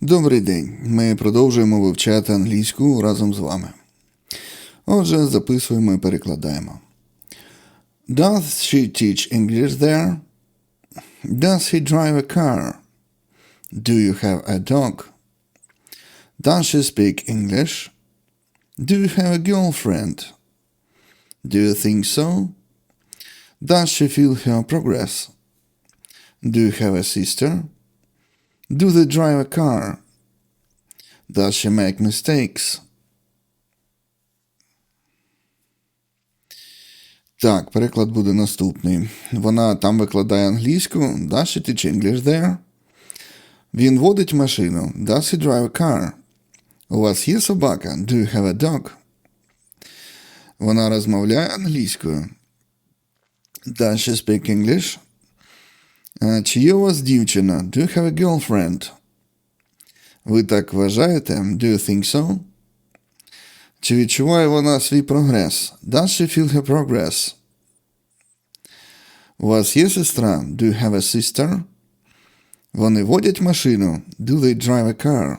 Добрий день. Ми продовжуємо вивчати англійську разом з вами. Отже, записуємо і перекладаємо. Does she teach English there? Does he drive a car? Do you have a dog? Does she speak English? Do you have a girlfriend? Do you think so? Does she feel her progress? Do you have a sister? Do they drive a car? Does she make mistakes? Так, переклад буде наступний. Вона там викладає англійську. Does she teach English there? Він водить машину. Does he drive a car? У вас є собака? Do you have a dog? Вона розмовляє англійською. Does she speak English? А, Чи є у вас дівчина? Do you have a girlfriend? Ви так вважаєте? Do you think so? Чи відчуває вона свій прогрес? Does she feel her progress? У вас є сестра? Do you have a sister? Вони водять машину. Do they drive a car?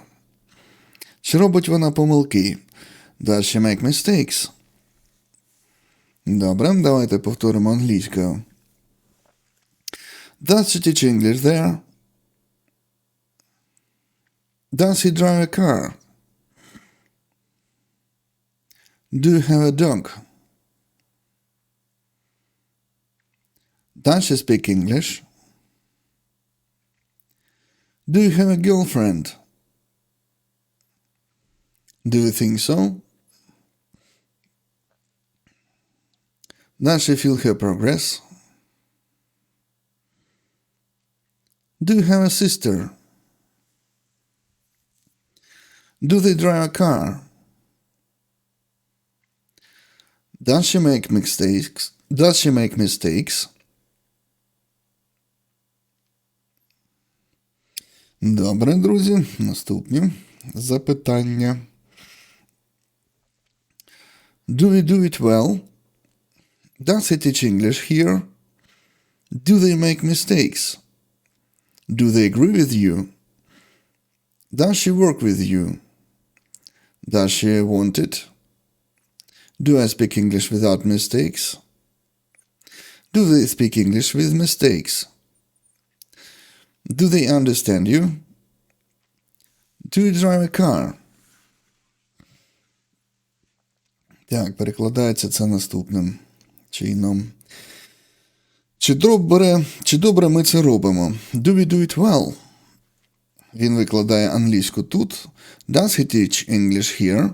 Чи робить вона помилки? Does she make mistakes? Добре, давайте повторимо англійською. Does she teach English there? Does he drive a car? Do you have a dog? Does she speak English? Do you have a girlfriend? Do you think so? Does she feel her progress? Do you have a sister? Do they drive a car? Does she make mistakes? Does she make mistakes? Добре, друзі. Наступні запитання. Do we do it well? Does he teach English here? Do they make mistakes? Do they agree with you? Does she work with you? Does she want it? Do I speak English without mistakes? Do they speak English with mistakes? Do they understand you? Do you drive a car? Так, перекладається це наступним чином. Чи добре, чи добре ми це робимо? Do we do it well? Він викладає англійську тут. Does he teach English here?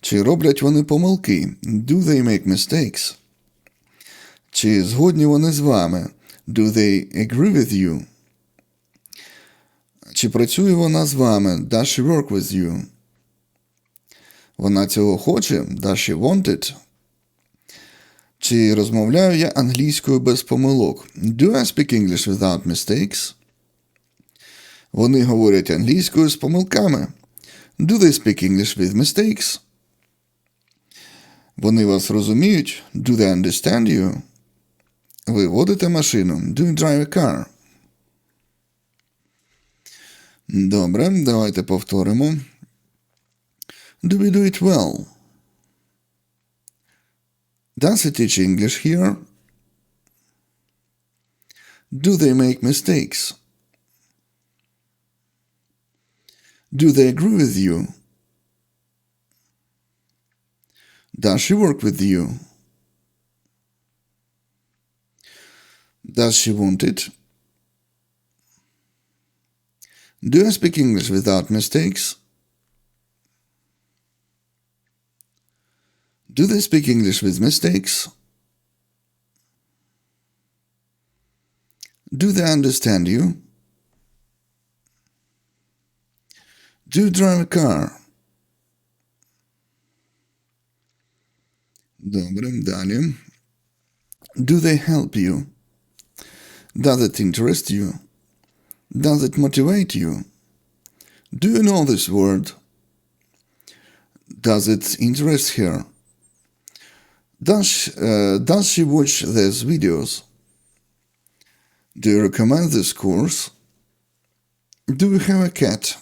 Чи роблять вони помилки? Do they make mistakes? Чи згодні вони з вами? Do they agree with you? Чи працює вона з вами? Does she work with you? Вона цього хоче? Does she want it? Чи розмовляю я англійською без помилок? Do I speak English without mistakes? Вони говорять англійською з помилками. Do they speak English with mistakes? Вони вас розуміють? Do they understand you? Ви водите машину? Do you drive a car? Добре, давайте повторимо. Do we do it well? Does he teach English here? Do they make mistakes? Do they agree with you? Does she work with you? Does she want it? Do I speak English without mistakes? Do they speak English with mistakes? Do they understand you? Do you drive a car? Добре, далі. Do they help you? Does it interest you? Does it motivate you? Do you know this word? Does it interest her? Does, sh- uh, does she watch these videos? Do you recommend this course? Do you have a cat?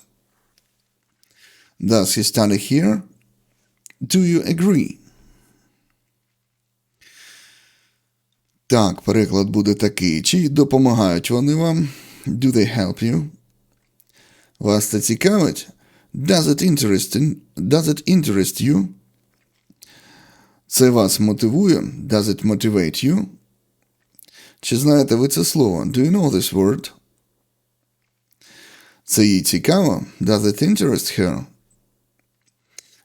Does he study here? Do you agree? Так, переклад буде такий. Чи допомагають вони вам? Do they help you? Вас це цікавить? Does it interest, does it interest you? Це вас мотивує? Does it motivate you? Чи знаєте ви це слово? Do you know this word? Це їй цікаво? Does it interest her?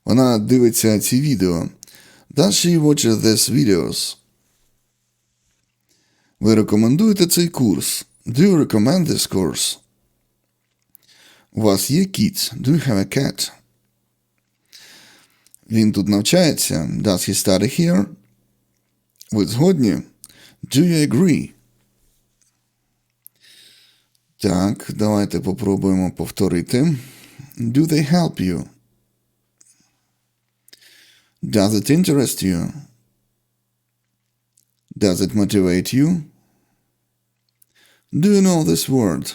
Вона дивиться ці відео. Does she watch these videos? Ви рекомендуєте цей курс? Do you recommend this course? У вас є кіт? Do you have a cat? Він тут навчається. Does he study here? Ви згодні? Do you agree? Так, давайте попробуємо повторити. Do they help you? Does it interest you? Does it motivate you? Do you know this word?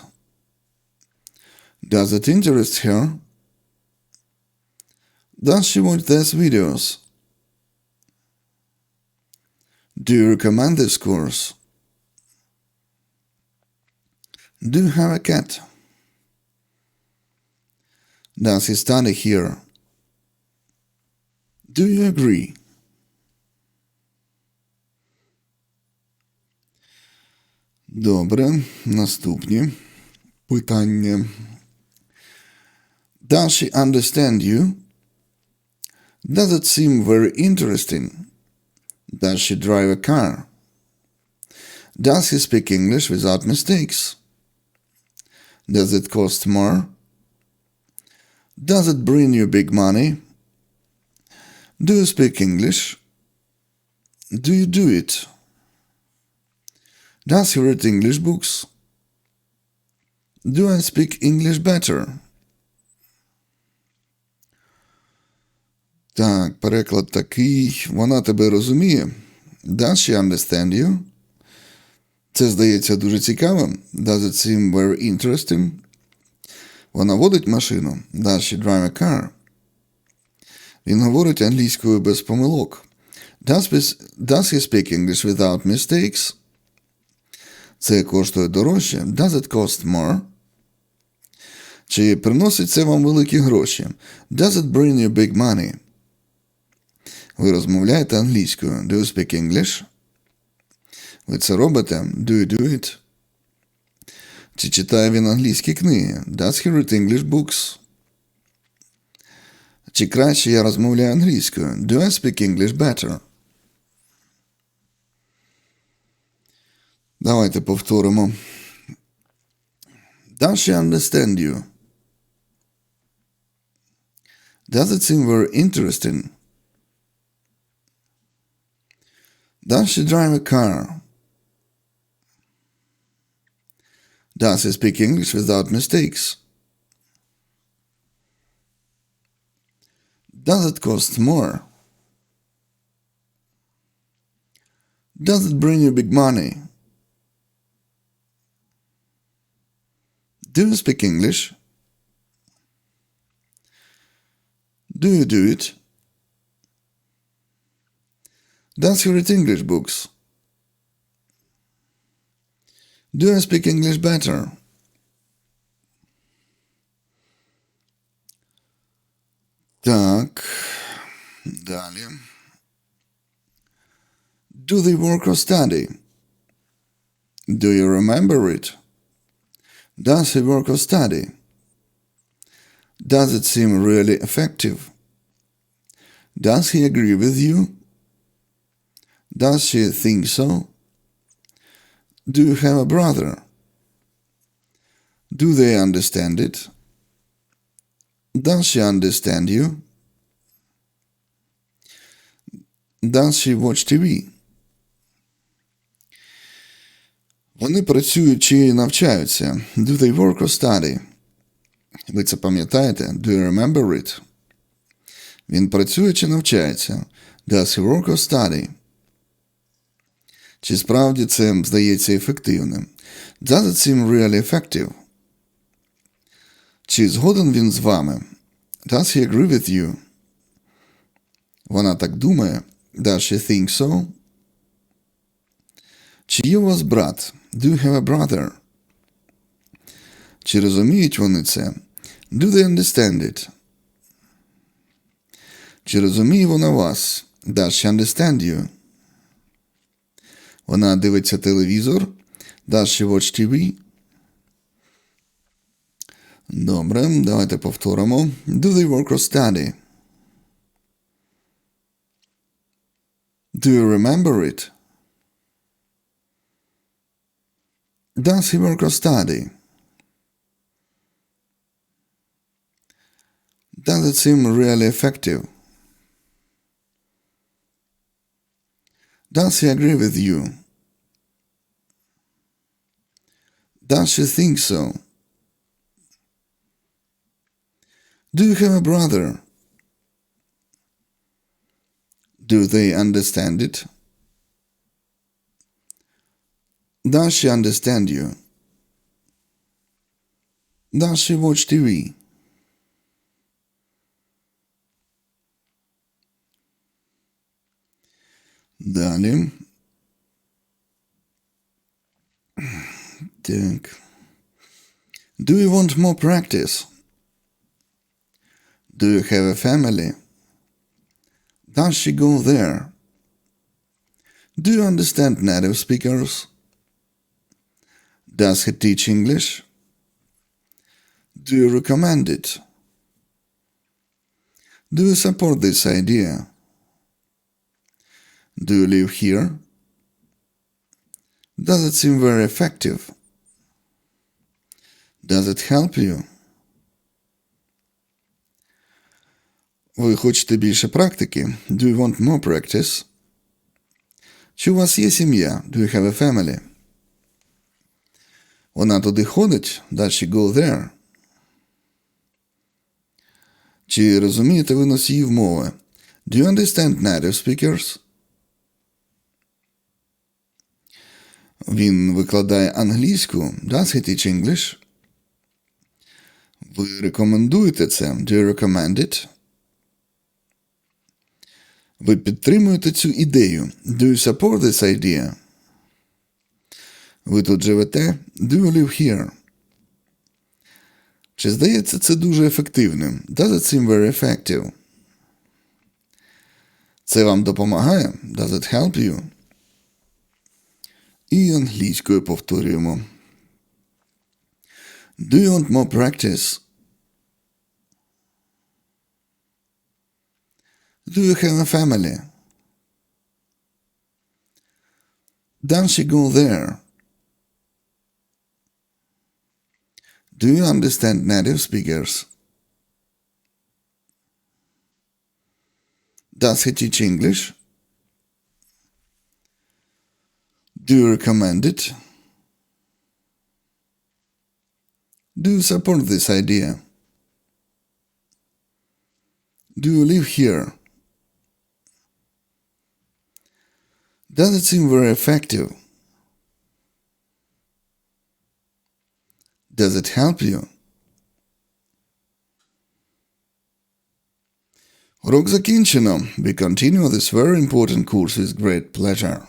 Does it interest her? Does she watch these videos? Do you recommend this course? Do you have a cat? Does he study here? Do you agree? Добре, наступні питання. Does she understand you? Does it seem very interesting? Does she drive a car? Does he speak English without mistakes? Does it cost more? Does it bring you big money? Do you speak English? Do you do it? Does he read English books? Do I speak English better? Так, переклад такий. Вона тебе розуміє. Does she understand you? Це здається дуже цікавим. Does it seem very interesting? Вона водить машину. Does she drive a car? Він говорить англійською без помилок. Does, does he speak English without mistakes? Це коштує дорожче. Does it cost more? Чи приносить це вам великі гроші? Does it bring you big money? Ви розмовляєте англійською. Do you speak English? Ви це робите? Do you do it? Чи читає він англійські книги? Does he read English books? Чи краще я розмовляю англійською? Do I speak English better? Давайте повторимо. Does she understand you? Does it seem very interesting? Does she drive a car? Does he speak English without mistakes? Does it cost more? Does it bring you big money? Do you speak English? Do you do it? Does he read English books? Do I speak English better? Так, далі. Do they work or study? Do you remember it? Does he work or study? Does it seem really effective? Does he agree with you? Does she think so? Do you have a brother? Do they understand it? Does she understand you? Does she watch TV? Вони працюють чи навчаються. Do they work or study? Ви це пам'ятаєте? Do you remember it? Він працює чи навчається? Does he work or study? Чи справді це здається ефективним? Does it seem really effective? Чи згоден він з вами? Does he agree with you? Вона так думає. Does she think so? Чи є у вас брат? Do you have a brother? Чи розуміють вони це? Do they understand it? Чи розуміє вона вас? Does she understand you? Вона дивиться телевізор. Does she watch TV? Добре, давайте повторимо. Do they work or study? Do you remember it? Does he work or study? Does it seem really effective? Does he agree with you? Does she think so? Do you have a brother? Do they understand it? Does she understand you? Does she watch TV? Далі. Так. Do you want more practice? Do you have a family? Does she go there? Do you understand native speakers? Does he teach English? Do you recommend it? Do you support this idea? Do you live here? Does it seem very effective? Does it help you? Ви хочете більше практики? Do you want more practice? Чи у вас є сім'я? Do you have a family? Вона туди ходить? Does she go there? Чи розумієте ви носіїв мови? Do you understand native speakers? Він викладає англійську. Does he teach English? Ви рекомендуєте це? Do you recommend it? Ви підтримуєте цю ідею? Do you support this idea? Ви тут живете? Do you live here? Чи здається це дуже ефективним? Does it seem very effective? Це вам допомагає? Does it help you? І англійською повторюємо. Do you want more practice? Do you have a family? Does she go there? Do you understand native speakers? Does he teach English? Do you recommend it? Do you support this idea? Do you live here? Does it seem very effective? Does it help you? Урок закінчено. We continue this very important course with great pleasure.